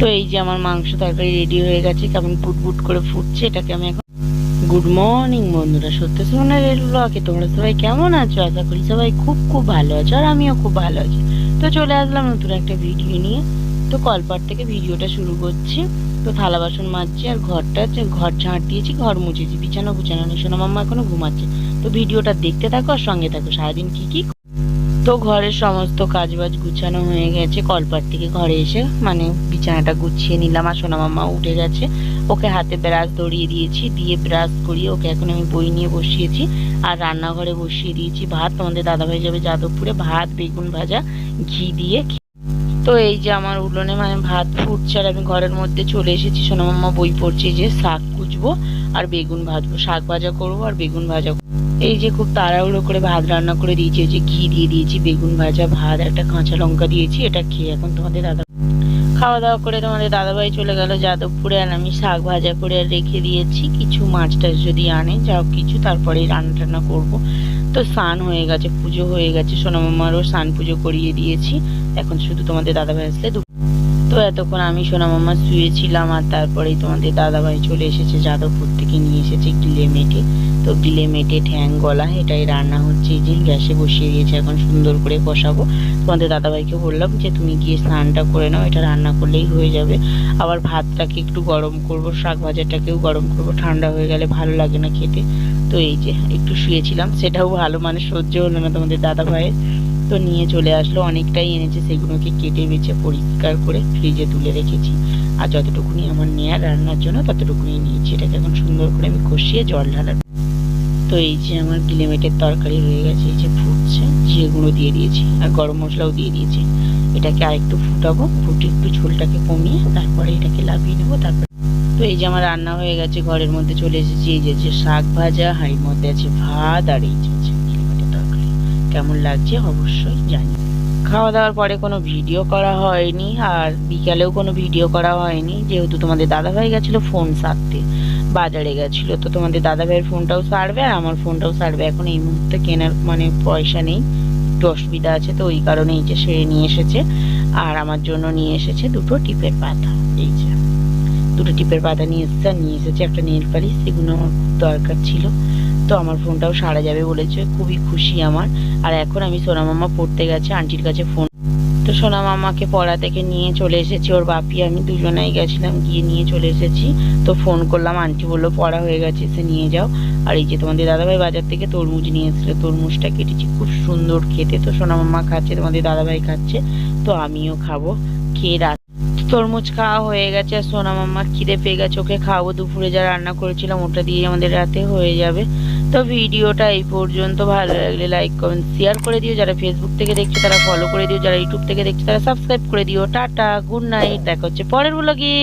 তো এই যে আমার মাংস তরকারি রেডি হয়ে গেছে, কেমন ফুট করে ফুটছে, এটাকে আমি এখন গুড মর্নিং বন্ধুরা, সত্য সুমনের রেল ব্লগে তোমরা সবাই কেমন আছো? আশা করি সবাই খুব খুব ভালো আছো আর আমিও খুব ভালো আছি। তো চলে আসলাম নতুন একটা ভিডিও নিয়ে। তো কলপার থেকে ভিডিওটা শুরু করছি। তো থালা বাসন মাজছি আর ঘরটা ঘর ঝাঁট দিয়েছি, ঘর মুছেছি, বিছানা গুছানো নেই সোনা মাম্মা এখনও ঘুমাচ্ছে। তো ভিডিওটা দেখতে থাকো আর সঙ্গে থাকো, সারাদিন কি কি তো ঘরের সমস্ত কাজবাজ গুছানো হয়ে গেছে। কলপার থেকে ঘরে এসে মানে বিছানাটা গুছিয়ে নিলাম আর সোনা মাম্মা উঠে গেছে। ওকে হাতে ব্রাশ ধরিয়ে দিয়েছি, দিয়ে ব্রাশ করিয়ে ওকে এখন আমি বই নিয়ে বসিয়েছি আর রান্নাঘরে বসিয়ে দিয়েছি ভাত। তোমাদের দাদাভাই যাবে যাদবপুরে, ভাত, বেগুন ভাজা, ঘি দিয়ে তো এই যে আমার উঠোনে মানে ভাত ফুটছে আর আমি ঘরের মধ্যে চলে এসেছি। সোনা মাম্মা বই পড়ছে যে শাক কুচবো আর বেগুন ভাজবো, শাক ভাজা করব আর বেগুন ভাজা এই যে খুব তাড়াহুড়ো করে ভাত রান্না করে দিয়েছি যে ঘি দিয়ে দিয়েছি, বেগুন ভাজা, ভাত, একটা কাঁচা লঙ্কা দিয়েছি, এটা খেয়ে এখন তোমাদের দাদা খাওয়া দাওয়া করে তোমাদের দাদাভাই চলে গেল যাদবপুরে আর আমি শাক ভাজা করে রেখে দিয়েছি। কিছু মাছ টাছ যদি আনে যা কিছু তারপরে রান্না টান্না করব। তো স্নান হয়ে গেছে, পুজো হয়ে গেছে, সোনামামারও স্নান পুজো করিয়ে দিয়েছি। এখন শুধু তোমাদের দাদাভাই আসলে তো এতক্ষণ আমি সোনামামা শুয়েছিলাম আর তারপরেই তোমাদের দাদাভাই চলে এসেছে যাদবপুর থেকে নিয়ে এসেছে গিলে মেটে। তো গিলে মেটে ঠ্যাং, গলা, এটাই রান্না হচ্ছে যে গ্যাসে বসিয়ে দিয়েছে, এখন সুন্দর করে কষাবো। তোমাদের দাদাভাইকে বললাম যে তুমি গিয়ে স্নানটা করে নাও, এটা রান্না করলেই হয়ে যাবে। আবার ভাতটাকে একটু গরম করব, শাক ভাজাটাকেও গরম করব, ঠান্ডা হয়ে গেলে ভালো লাগে না খেতে। তো এই যে, একটু শুয়েছিলাম, সেটাও ভালো মানে সহ্য হলো না তোমাদের দাদা ভাইয়ের তো নিয়ে চলে আসলো। অনেকটাই এনেছে সেগুলোকে কেটে বেছে পরিষ্কার করে ফ্রিজে তুলে রেখেছি। আর যতটুকুনি আমার নেয়ার রান্নার জন্য ততটুকুনি নিয়েছি। এটাকে এখন সুন্দর করে আমি কষিয়ে জল ঢালার তো এই যে আমার গিলেমেটের তরকারি হয়ে গেছে, এই যে ফুটছে জিরে গুঁড়ো দিয়ে দিয়েছি আর গরম মশলাও দিয়ে দিয়েছি। এটাকে আরেকটু ফুটাবো, ফুটে একটু ঝোলটাকে কমিয়ে তারপরে এটাকে লাভিয়ে নেব, তারপর তো এই যে আমার রান্না হয়ে গেছে, ঘরের মধ্যে চলে এসেছি। এই যে শাক ভাজা, হাঁড়ির মধ্যে আছে ভাত আর এই যে কেমন লাগছে অবশ্যই জানি। খাওয়া দাওয়ার পরে কোনো ভিডিও করা হয়নি আর বিকালেও কোনো ভিডিও করা হয়নি। যেহেতু তোমাদের দাদাভাই গেছিল ফোন সারতে, বাজারে গেছিল। তো তোমাদের দাদাভাইয়ের ফোনটাও সারবে আর আমার ফোনটাও সারবে। এখন এই মুহূর্তে কেনার মানে পয়সা নেই, একটু অসুবিধা আছে তো ওই কারণে এই যে সেরে নিয়ে এসেছে। আর আমার জন্য নিয়ে এসেছে দুটো টিপের পাতা, এই যে। দুটো টিপের পাতা নিয়ে এসেছে আর নিয়ে এসেছে একটা নেল পালিশ সেগুলো আমার খুব দরকার ছিল। তো আমার ফোনটাও সারা যাবে বলেছে, খুবই খুশি আমার। আর এখন আমি সোনা মামা পড়তে গেছে, আন্টির কাছে ফোন। তো সোনা মামাকে পড়া থেকে নিয়ে চলে এসেছি, ওর বাপি, আমি দুজনেই গেছিলাম, গিয়ে নিয়ে চলে এসেছি। তো ফোন করলাম, আন্টি বলল, পড়া হয়ে গেছে, এসে নিয়ে যাও। আর এই যে তোমাদের দাদাভাই বাজার থেকে তরমুজ নিয়ে এসেছিল, তরমুজটা কেটেছি, খুব সুন্দর খেতে। তো সোনা মামা খাচ্ছে, তোমাদের দাদাভাই খাচ্ছে, তো আমিও খাব, খেয়ে রাত। তরমুজ খাওয়া হয়ে গেছে, আর সোনা মাম্মার খিদে পেয়ে গেছে, ওকে খাওয়াবো। দুপুরে যা রান্না করেছিলাম, ওটা দিয়ে আমাদের রাতে হয়ে যাবে। তো ভিডিওটা এই পর্যন্ত। ভালো লাগলে লাইক কমেন্ট শেয়ার করে দিও। যারা ফেসবুক থেকে দেখছে, তারা ফলো করে দিও। যারা ইউটিউব থেকে দেখছে, তারা সাবস্ক্রাইব করে দিও। টাটা গুড নাইট দেখা হচ্ছে পরের ব্লগে